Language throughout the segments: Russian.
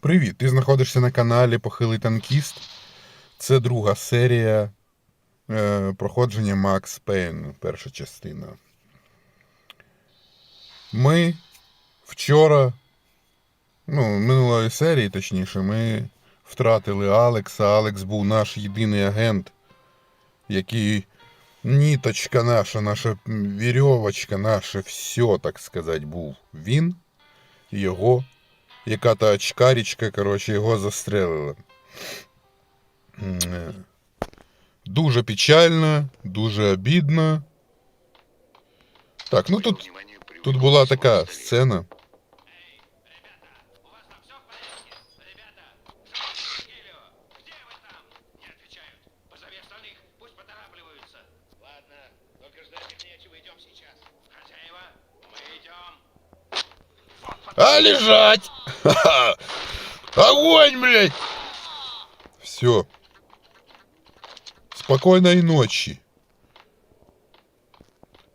Привіт! Ти знаходишся на каналі Похилий Танкіст. Це друга серія е, проходження Макс Пейн, перша частина. Ми вчора, ну, минулої серії, точніше, ми втратили Алекса. Алекс був наш єдиний агент, який ніточка наша, наша вірьовочка, наше все, так сказати, був він. Його яка та очкарічка, коротше, його застрелила. Дуже печально, дуже обідно. Так, ну тут тут була така сцена. Ладно, только ждать их нечего, идем сейчас. Хозяева, мы идем. А лежать! Ха-ха! Огонь, блядь! Все. Спокійної ночі.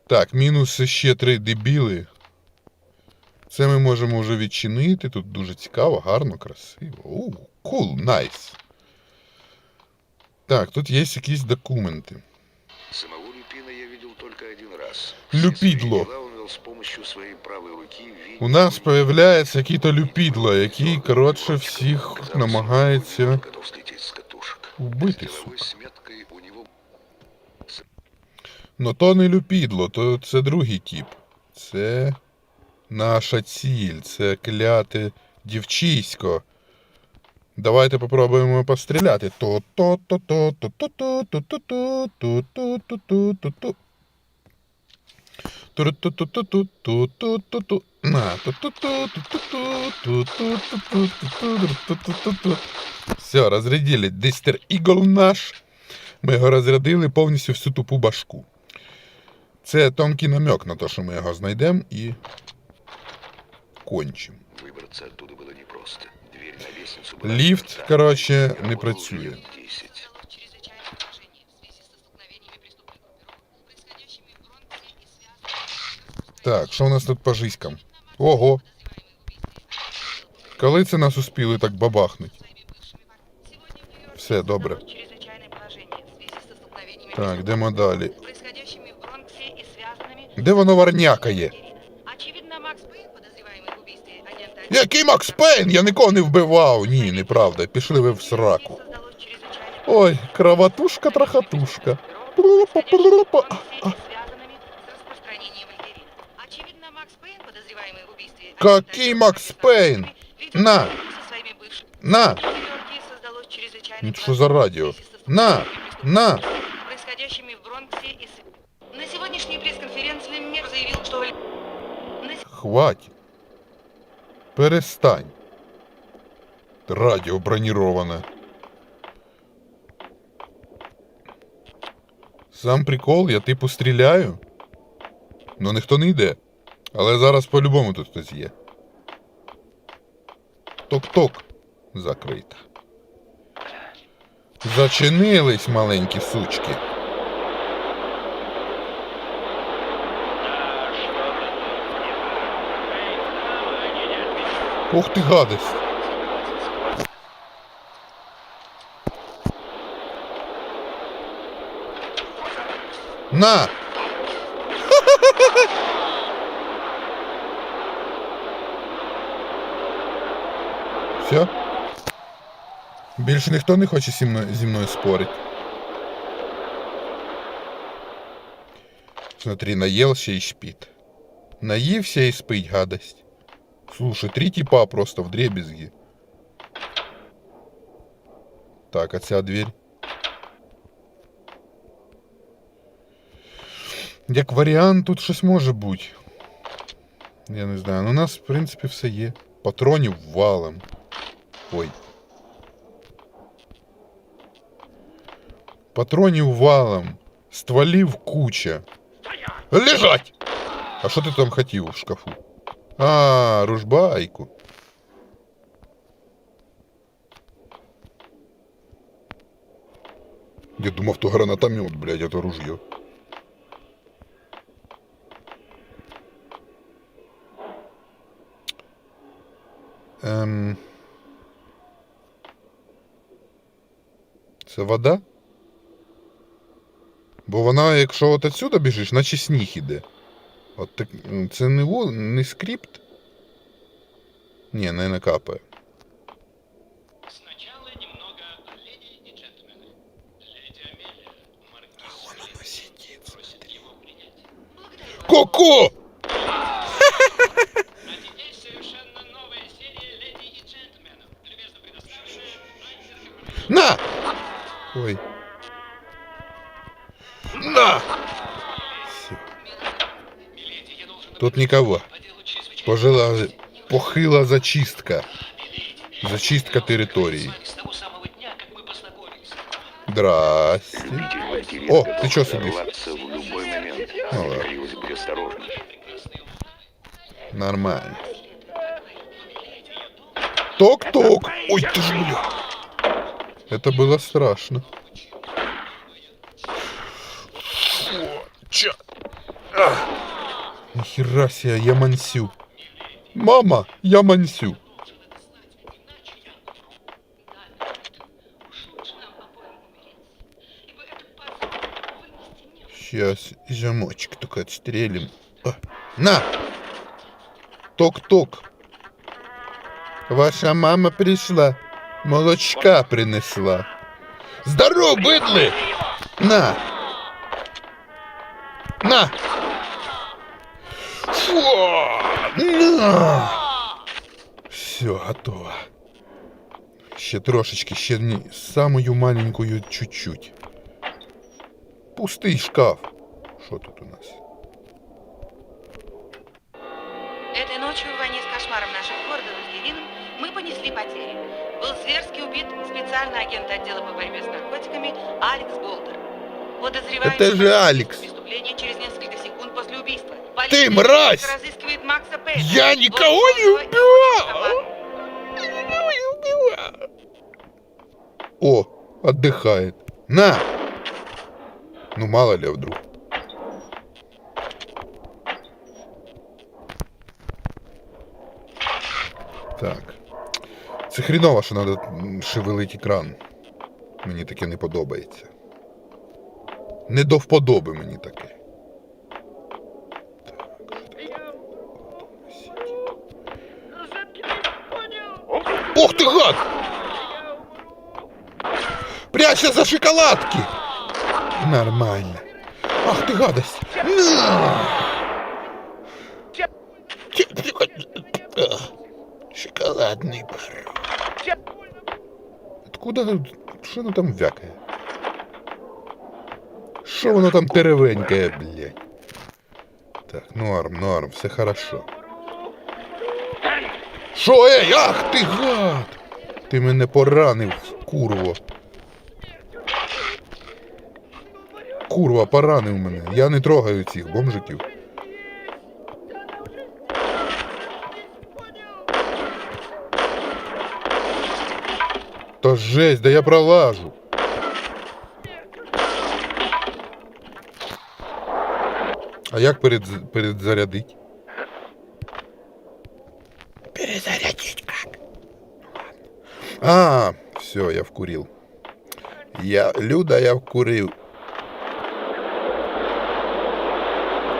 Так, мінус ще три дебіли. Це ми можемо вже відчинити. Тут дуже цікаво, гарно, красиво. Оу, кул, найс. Так, тут є якісь документи. Самого Люпина я видел только один раз. Люпидло. У нас появляється який-то люпідло, який, коротше, всіх намагається вбити, сука. Ну то не люпідло, то це другий тіп. Це наша ціль, це кляте дівчисько. Давайте попробуємо постріляти. То-то-то-то-то-то-то-то-то-то-то-то-то-то-то. Все, розрядили. Дистер Ігл наш. Ми його розрядили повністю всю тупу башку. Це тонкий намек на те, що ми його знайдемо і кончимо. выбраться оттуда было непросто. Дверь на лестницу была Лифт, заперта. короче, Я не был працює. Так, що у нас тут по жизкам? Ого, коли це нас успіли так бабахнуть? Все, добре. Чрезвычайное положение в связи со столкновениями Так, преступных йдемо далі. происходящими в Бронксе и связанными Де воно варнякає? Очевидно, Макс Пейн, подозреваемый в убийстве агента... Який Макс Пейн? Я нікого не вбивав. Ні, неправда. Пішли ви в сраку. Создалось чрезвычайное Ой, кроватушка, Какие Макс Пейн? На! На! Это что за радио? На! На! На. Хватит. Перестань. Радио бронировано. Сам прикол, я типу стріляю, но ніхто не йде. Але зараз по-любому тут хтось є. Ток-ток. Закрита. Зачинились маленькі сучки. Ух ти гадость. На! Більше ніхто не хоче зі мною, зі мною спорити. Смотри, наелся и спит. Наївся і спить, гадость. Слушай, три типа просто в дребезги. Так, а ця дверь. Як варіант, тут щось може бути. Я не знаю. Ну, у нас, в принципі, все є. Патронів валом. Ой. патронів валом, стволів куча. Лежать! А що ти там хотів в шкафу? А, ружбайку. Я думав, то гранатомет, блядь, то ружье. эм Це вода? Бо вона, якщо от отсюда біжиш, наче сніг іде. От так, м, це не, во- не скрипт? Ні, не накапає. Сначала немного о леди и джентльменах. Леди Амелия, маркиз Вон оно сидит, просит его принять. Коко! А теперь совершенно новая серия леди и джентльменов. Любезно предоставленная Айзер На! Ой. Должен Тут никого. Пожила похила зачистка. Зачистка познакомились. Здрасте. О, ты сидишь? момент. Ну осторожным. Нормально. Ток-ток. Ой, ты ж, бля. Это было страшно. Чё? Ах. Нихера себе, я мансю. Мама, я мансю. Сейчас замочек только отстрелим. А, На! Ток-ток. Ваша мама пришла. Молочка принесла. Здорово, быдлы! На! На! Фу! На! Все, готово. Ще трошечки, ще не, самую маленькую чуть-чуть. Пустий шкаф. Що тут у нас? Этой ночью, в войне с кошмаром наших городов Вальгерином, мы понесли потери. Был зверски убит специальный агент отдела по борьбе с наркотиками Алекс Болтер. Подозреваемый Это же в совершении Алекс. преступления через несколько секунд после убийства. Ты Полиция мразь! разыскивает Макса Пейна. Я никого не убивал! О, отдыхает. На! Ну мало ли вдруг. Так. Це хріново, що треба шевелити екран. Мені таке не подобається. Не до вподоби мені таке. Так, що таке? Ох ты гад! Прячься за шоколадки! Нормально. Ах ты гадость! На! А, Шоколадный бар. Откуда? Що воно там вякає? Що воно там теревенькає, блядь? Так, норм, норм, все хорошо. Що, ей, ах ти гад! Ти мене поранив, курво. Курва, поранив мене. Я не трогаю цих бомжиків. Та жесть, да я пролажу. А як перед, передзарядить? Перезарядить как? А, все, я вкурил. Я, Люда, я вкурил.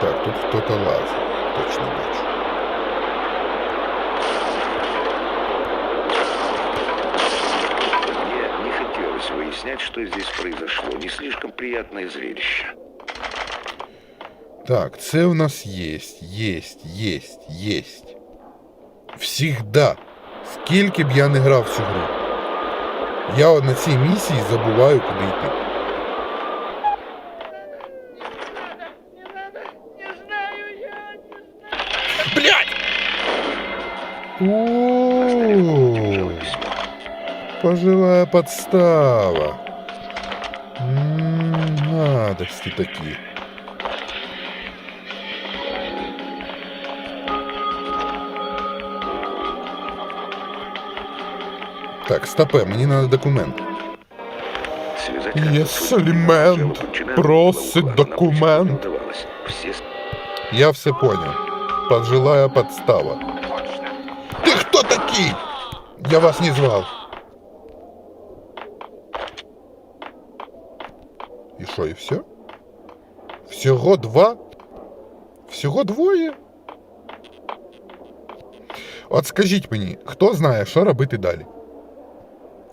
Так, тут кто-то лазит. Точно бачу. Мне не хотелось выяснять, что здесь произошло. Не слишком приятное зрелище. Так, це у нас есть, есть, есть, есть. Всігда. Скільки б я не грав в цю гру. Я от на цій місії забуваю, куди йти. Блять! О, Пожилая подстава. М, Гадости такие. Так, стопе, мені надо документ. Связать Єсалімент просить документ. Все Я все понял. Пожилая подстава. Ты кто такие? Я вас не звал. І що, і все? Всього два? Всього двоє? От скажіть мені, хто знає, що робити далі?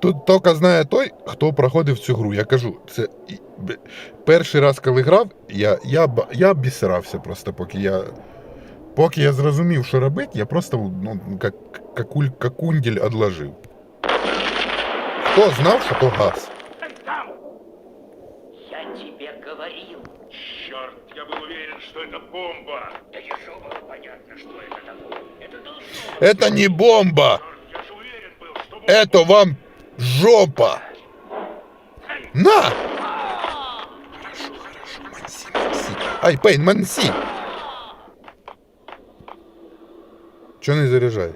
Тут тільки знає той, хто проходив цю гру. Я кажу, це і- б- перший раз, коли грав, я, я, б- я обісрався просто, поки я. Поки я зрозумів, що робити, я просто ну, як, какуль, какундель одложив. Хто знав, що то газ? Я тебе говорил. Черт, я был уверен, что это бомба. Да еще было понятно, что это такое. Это должно Это не бомба! Черт, я же уверен был, что бомба. Это вам жопа! На! Хорошо, хорошо, манси, манси. Ай, Пейн, манси! Чего не заряжаешь?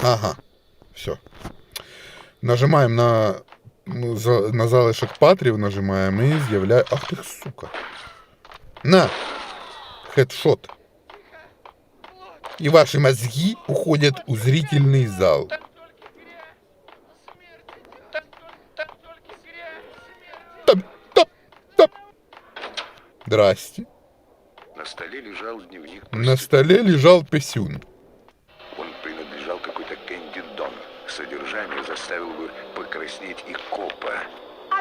Ага, все. Нажимаем на, ну, на залишок патрів, нажимаем и з'являє... Ах ти, сука. На! Хедшот. И ваши мозги уходят у зрительный зал. Топ, топ, топ. Здрасте. На столе лежал дневник. На столе лежал писюн. Он принадлежал какой-то Кэнди Дон. Содержание заставило бы покраснеть и копа.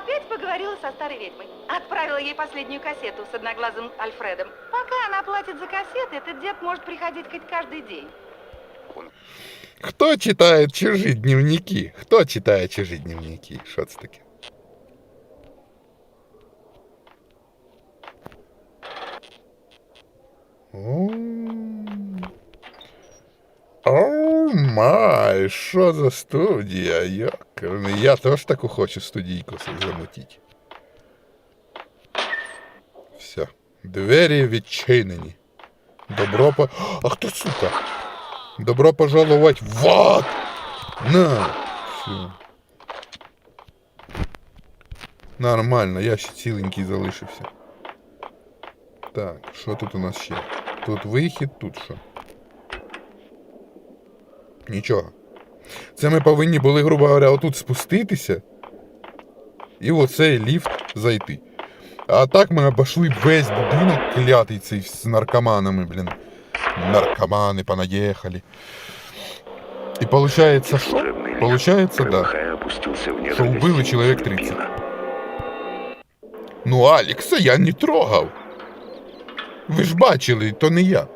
Опять поговорила со старой ведьмой. Отправила ей последнюю кассету с одноглазым Альфредом. Пока она платит за кассеты, этот дед может приходить хоть каждый день. Кто читает чужие дневники? Кто читает чужие дневники? Що це таке? О, май, що за студія? Йокарний. Я теж таку хочу студійку собі замутити. Все. Двері відчинені. Добро по... А хто сука? Добро пожаловать в ад! На! Все. Нормально, я ще ціленький залишився. Так, що тут у нас ще? Тут вихід, тут що? Нічого. Це ми повинні були, грубо говоря, отут спуститися і в оцей ліфт зайти. А так ми обошли весь будинок клятий цей з наркоманами, блін. Наркоманы понаехали. И получается, что? Служебный лифт, Получается, да. громыхая, опустился в недра Что убил гостиницы человек 30. Мина. Ну, Алекса я не трогав. Ви ж бачили, то не я.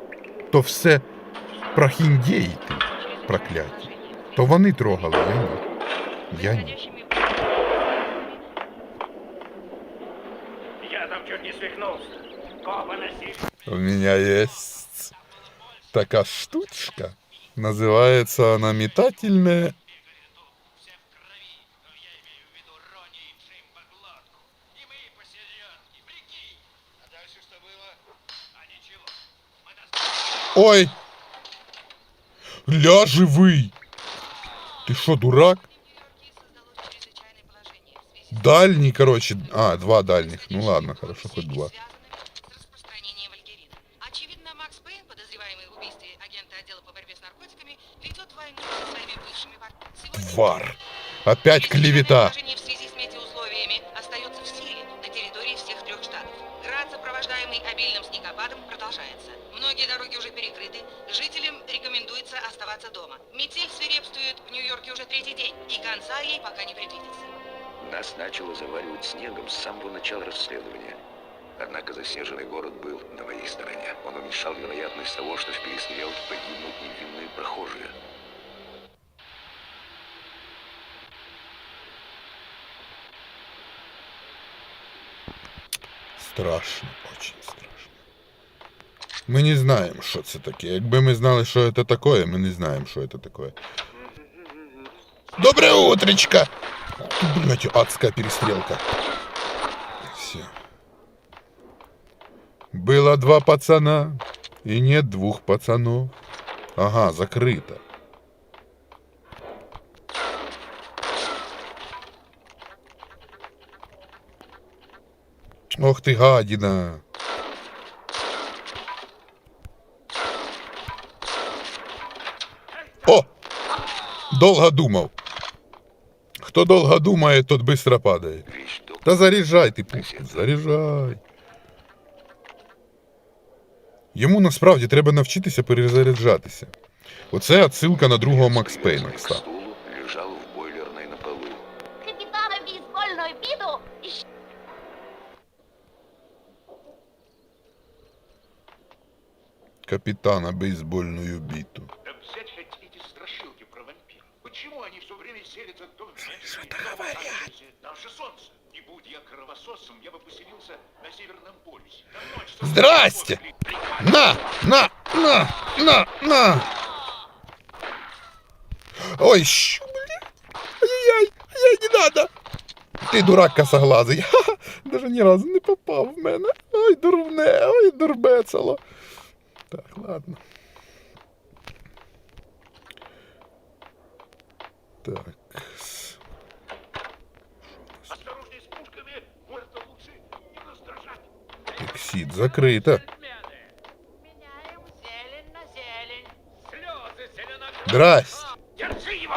То все прохіндєї ти, прокляті. То вони трогали, я ні. Я ні. Я там чуть не свихнулся. Копа. У меня есть такая штучка. Называется она метательная Ой! Ля живый! Ты что, дурак? Дальний, короче. А, два дальних. Ну ладно, хорошо, хоть два. Очевидно, Макс Пейн, заснеженный город был на моей стороне. Он уменьшал вероятность того, что в перестрелке погибнут невинные прохожие. Страшно, очень страшно. Ми не знаємо, що це таке. Якби ми знали, що це таке, ми не знаємо, що це таке. Доброе утречко! Блять, адская перестрелка. Все. Было два пацана, и нет двух пацанов. Ага, закрыто. Ох ты гадина. О! Довго думав. Хто довго думає, тот быстро падає. Вещдок. Та заряджай ти пушку, заряджай. Йому насправді треба навчитися перезаряджатися. Оце отсилка на другого Макс Пейна, кстати. стулу лежал в бойлерной. Капитана бейсбольную Капітана біту. Да взять хоть эти страшилки про вампиров. Почему они все время селятся то в Мексике, то в Лос-Анджелесе? Там же солнце. Я кровососом, я бы поселился на Северном полюсе. Здрасте! На! На! На! На! На! Ой, щ... Ай-яй! Ай-яй, не надо! Ти дурак косоглазий. Ха-ха. Даже ні разу не попав в мене. Ой, дурне, ой, дурбецело. Так, ладно. Так. с- Осторожней с пушками, может лучше не раздражать. Ексід закрита. Меняем зелень на зелень. Слезы зеленокрылых. Здрасте. Держи его!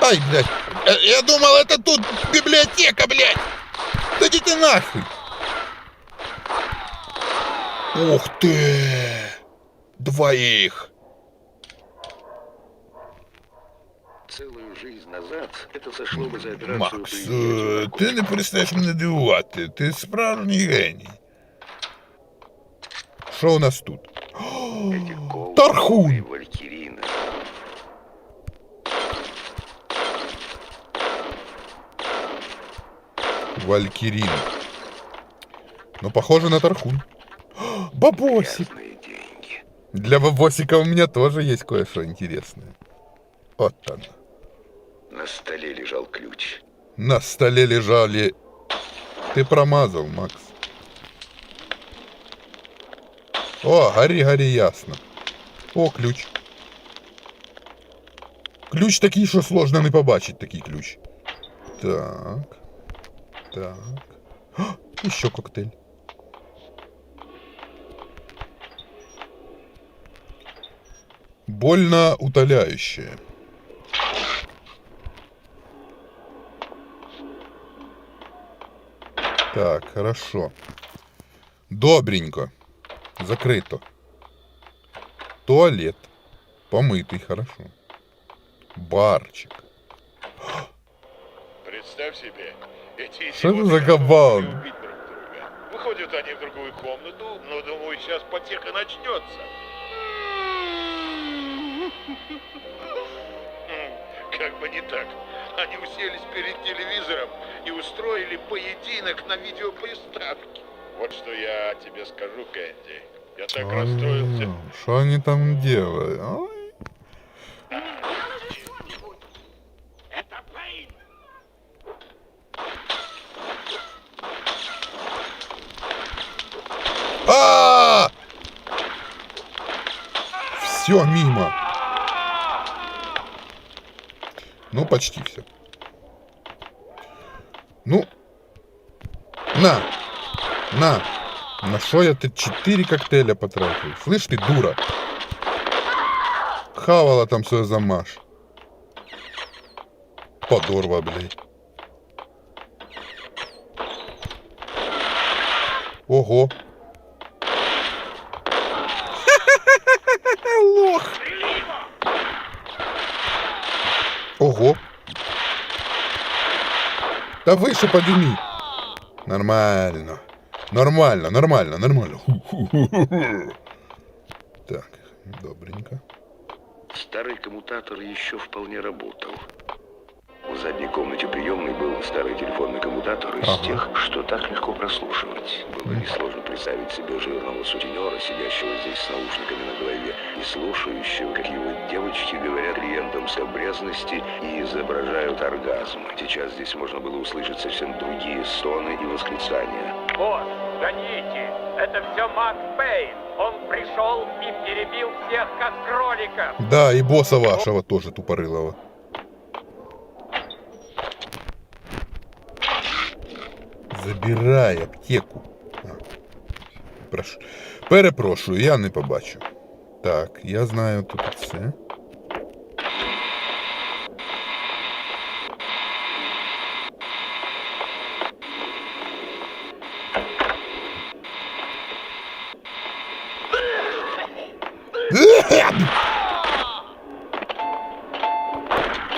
Ай, блядь. Э, Я думал, это тут библиотека, блядь. Да идите нахуй. Ух ты. Двоих. Целую жизнь назад это сошло бы за операцию Макс, по е, изъятию ти не наркотиков. перестаєш мене дивувати. Ти справжній геній. Що у нас тут? Тархун. Валькирин. Ну, похоже на Тархун. Бабосик. Для бабосика у меня тоже есть кое-что интересное. Вот оно. На столе лежал ключ. На столе лежали... Ты промазал, Макс. О, гори, гори, ясно. О, ключ. Ключ такий, що сложно не побачить такий ключ. Так. Так. О, еще коктейль. Больно утоляющее. Так, хорошо. Добренько. Закрито. Туалет. Помытый, хорошо. Барчик. Представь себе, эти Что это за кабан? Выходят они в другую комнату, но, думаю, сейчас потеха начнется. Как бы не так. Они уселись перед телевизором и устроили поединок на видеоприставке. Вот что я тебе скажу, Кэнди. Я так расстроился. Что они там делают? Ой. А! Все мимо. Ну, почти все. Ну. На. На. На что я ты четыре коктейля потратил? Слышь ты, дура. Хавала там свой замаш. Подорва, блядь. Ого. Лох. Ого. Да выше подними. Нормально. Нормально, нормально, нормально. Так, добренько. Старый коммутатор еще вполне работал. В задней комнате приемной был старый телефонный коммутатор из Ага. тех, что так легко прослушивать. Было несложно представить себе жирного сутенера, сидящего здесь с наушниками на голове и слушающего, как его девочки говорят клиентам с обрезанности и изображают оргазм. Сейчас здесь можно было услышать совсем другие стоны и восклицания. Босс, гоните! Это все Макс Пейн! Он пришел и перебил всех, как кроликов! Да, и босса вашего тоже тупорылого. Забирай аптеку. А, прошу. Перепрошую, я не побачу. Так, я знаю тут все.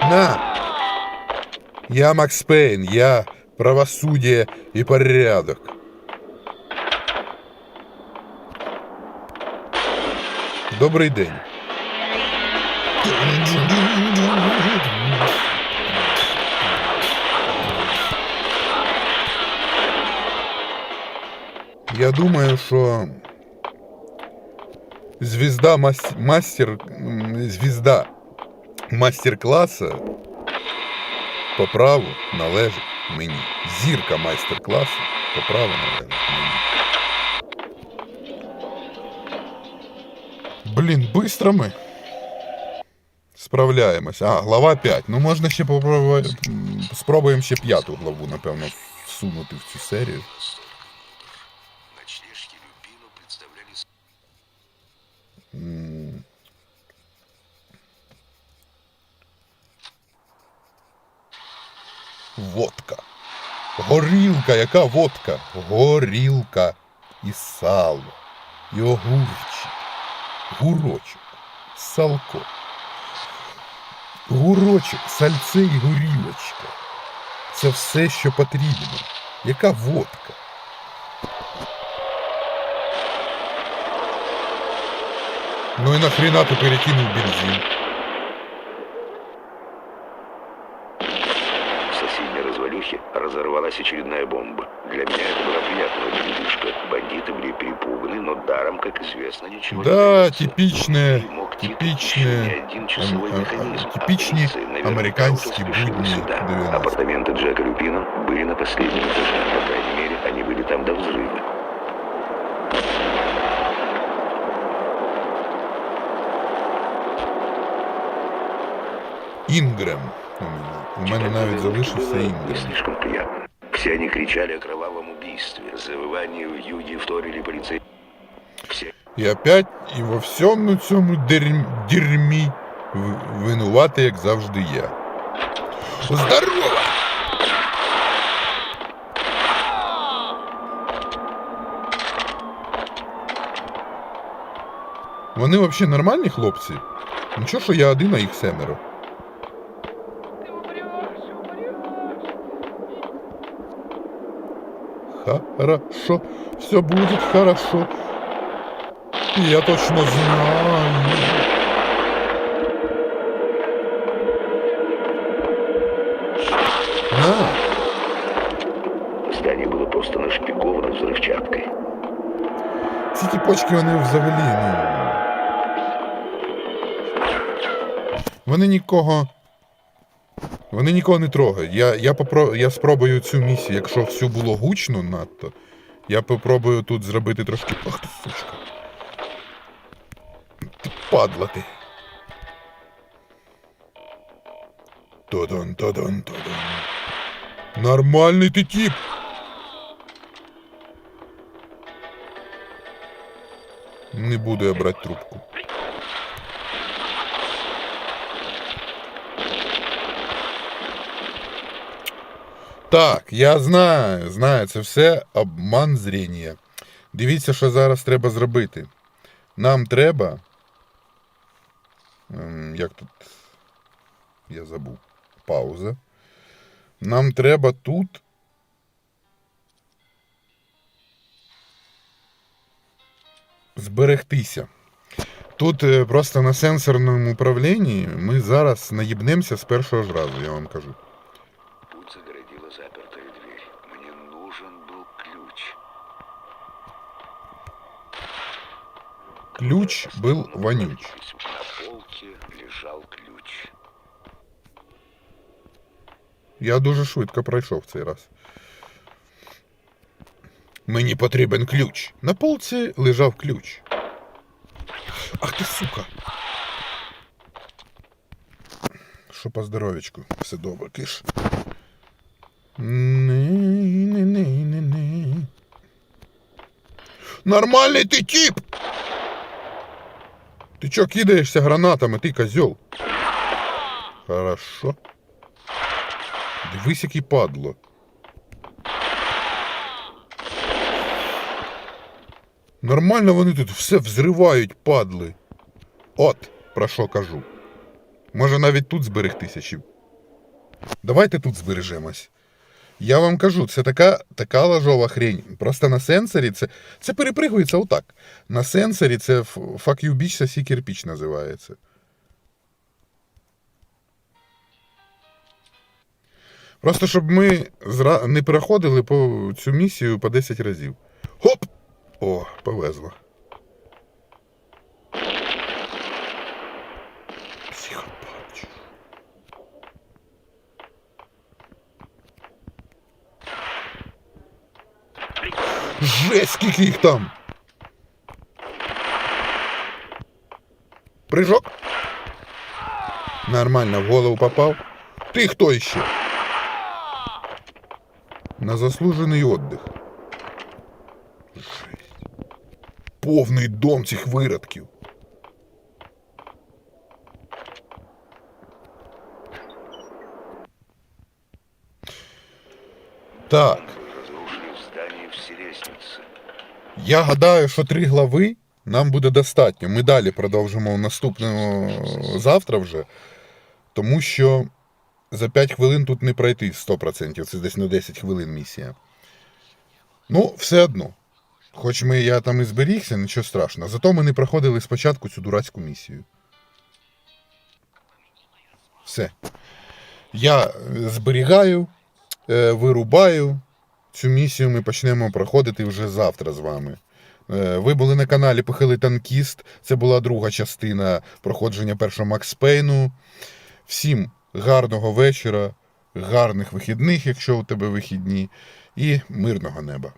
На! Я Макс Пейн, я правосудие и порядок. Добрий день. Я думаю, що звезда мас- мастер звезда мастер-класа по праву належить мені. Зірка майстер-класу по праву належить мені. Блін, быстро ми справляємось. А, глава 5. Ну можна ще попробувати. м, Спробуємо ще п'яту главу, напевно, всунути в цю серію. Ночлежки Люпино представляли М. Водка. Горілка, яка водка? Горілка і сало, і огурчик, гурочок, салко. Гурочок, сальце і горілочка. Це все, що потрібно. Яка водка? Ну и нахрена ты перекинул бензин? разорвалась очередная бомба. Для меня это была приятная передышка. Бандиты были перепуганы, но даром, как известно, ничего не Да, дается. типичные, И мог тикать типичные, еще не один часовой ам- а- механизм. а- типичные Полиция наверняка американские уже спешила будни сюда. 90-х. Апартаменты Джека Люпина были на последнем этаже. По крайней мере, они были там до взрыва. Інгрем. У мене, у мене Читать навіть заголовки залишився было не Інгрем. слишком приятно. Все они кричали о кровавом убийстве. Завывание в юге вторили полицейские. Все І опять і во всьому цьому дерм, дерьмі в- винуватий, як завжди я. Здорово! Вони взагалі нормальні хлопці? Нічого, що я один, а їх семеро. Хорошо, все будет хорошо. Я точно знаю. На, Здание было просто нашпиговано взрывчаткой. ці тіпочки вони взагалі, ну. Вони нікого. Вони нікого не трогають. Я, я, попро... я спробую цю місію, якщо все було гучно надто, я попробую тут зробити трошки. Ах ти сучка. Ти падла ти. Тодан, тодан, тодан. Нормальний ти тип. Не буду я брати трубку. Так, я знаю, знаю, це все обман зріння. Дивіться, що зараз треба зробити. Нам треба. ем, Як тут. Я забув. Пауза. Нам треба тут. Зберегтися. Тут е, просто на сенсорному управлінні ми зараз наїбнемося з першого ж разу, я вам кажу. Ключ был вонюч. На полке лежал ключ. Я дуже швидко пройшов цей раз. Мені потрібен ключ. На полці лежав ключ. Ах ти сука. Що по здоров'ячку? Все добре, киш. Не-не-не-не. Нормальний ти тип! Ти чо кидаєшся гранатами, ти козьол? Хорошо. Дивись, який падло. Нормально вони тут все взривають, падли. От, про що кажу. Може навіть тут зберегтися чи. Давайте тут збережемось. Я вам кажу, це така, така лажова хрень. Просто на сенсорі це. Це перепригується отак. На сенсорі це fuck you bitch, сосі кирпич називається. Просто щоб ми не переходили по цю місію по 10 разів. Хоп! О, повезло. Жесть, скільки їх там. Прыжок. Нормально, в голову попав. Ти хто ще? На заслужений отдих. Жесть. Повний дом цих виродків. Так. Я гадаю, що три глави нам буде достатньо. Ми далі продовжимо наступного завтра вже, тому що за 5 хвилин тут не пройти 100%. Це десь на 10 хвилин місія. Ну, все одно. Хоч ми я там і зберігся, нічого страшного. Зато ми не проходили спочатку цю дурацьку місію. Все. Я е, зберігаю, е, вирубаю. Цю місію ми почнемо проходити вже завтра з вами. Е, Ви були на каналі Похилий Танкіст. Це була друга частина проходження першого Макс Пейну. Всім гарного вечора, гарних вихідних, якщо у тебе вихідні, і мирного неба.